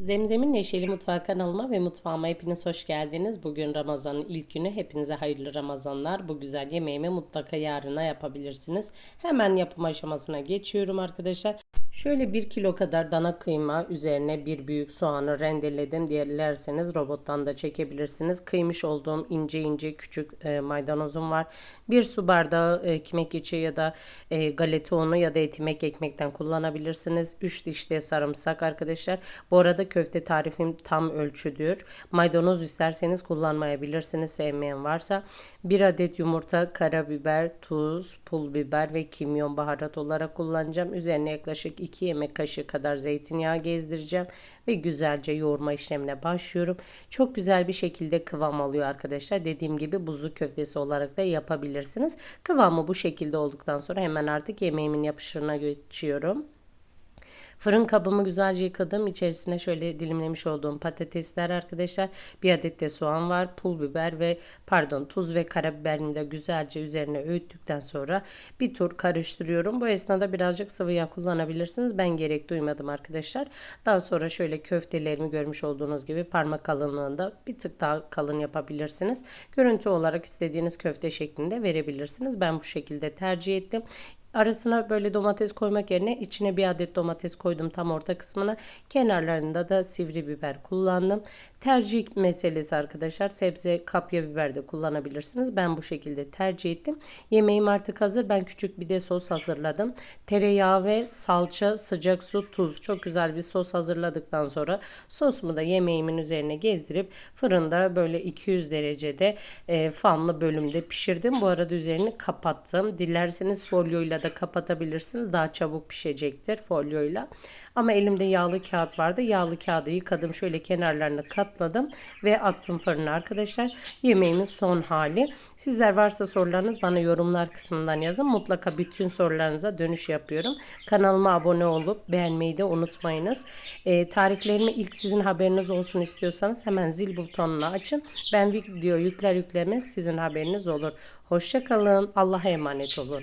Zemzem'in Neşeli Mutfağı kanalıma ve mutfağıma hepiniz hoş geldiniz. Bugün Ramazan'ın ilk günü. Hepinize hayırlı Ramazanlar. Bu güzel yemeğimi mutlaka yarına yapabilirsiniz. Hemen yapım aşamasına geçiyorum arkadaşlar. Şöyle 1 kilo kadar dana kıyma üzerine bir büyük soğanı rendeledim. Dilerseniz robottan da çekebilirsiniz. Kıymış olduğum ince ince küçük e, maydanozum var. Bir su bardağı e, ekmek içi ya da e, galeta unu ya da etimek ekmekten kullanabilirsiniz. 3 diş de sarımsak arkadaşlar. Bu arada köfte tarifim tam ölçüdür. Maydanoz isterseniz kullanmayabilirsiniz sevmeyen varsa. 1 adet yumurta, karabiber, tuz, pul biber ve kimyon baharat olarak kullanacağım. Üzerine yaklaşık 2 yemek kaşığı kadar zeytinyağı gezdireceğim ve güzelce yoğurma işlemine başlıyorum. Çok güzel bir şekilde kıvam alıyor arkadaşlar. Dediğim gibi buzlu köftesi olarak da yapabilirsiniz. Kıvamı bu şekilde olduktan sonra hemen artık yemeğimin yapışırına geçiyorum. Fırın kabımı güzelce yıkadım. İçerisine şöyle dilimlemiş olduğum patatesler arkadaşlar. Bir adet de soğan var. Pul biber ve pardon tuz ve karabiberini de güzelce üzerine öğüttükten sonra bir tur karıştırıyorum. Bu esnada birazcık sıvı yağ kullanabilirsiniz. Ben gerek duymadım arkadaşlar. Daha sonra şöyle köftelerimi görmüş olduğunuz gibi parmak kalınlığında bir tık daha kalın yapabilirsiniz. Görüntü olarak istediğiniz köfte şeklinde verebilirsiniz. Ben bu şekilde tercih ettim. Arasına böyle domates koymak yerine içine bir adet domates koydum tam orta kısmına. Kenarlarında da sivri biber kullandım. Tercih meselesi arkadaşlar. Sebze kapya biber de kullanabilirsiniz. Ben bu şekilde tercih ettim. Yemeğim artık hazır. Ben küçük bir de sos hazırladım. Tereyağı ve salça, sıcak su, tuz. Çok güzel bir sos hazırladıktan sonra sosumu da yemeğimin üzerine gezdirip fırında böyle 200 derecede e, fanlı bölümde pişirdim. Bu arada üzerini kapattım. Dilerseniz folyoyla da kapatabilirsiniz. Daha çabuk pişecektir folyoyla. Ama elimde yağlı kağıt vardı. Yağlı kağıdı yıkadım. Şöyle kenarlarını katladım ve attım fırına arkadaşlar. Yemeğimin son hali. Sizler varsa sorularınız bana yorumlar kısmından yazın. Mutlaka bütün sorularınıza dönüş yapıyorum. Kanalıma abone olup beğenmeyi de unutmayınız. E, tariflerimi ilk sizin haberiniz olsun istiyorsanız hemen zil butonunu açın. Ben video yükler yüklemez sizin haberiniz olur. Hoşçakalın. Allah'a emanet olun.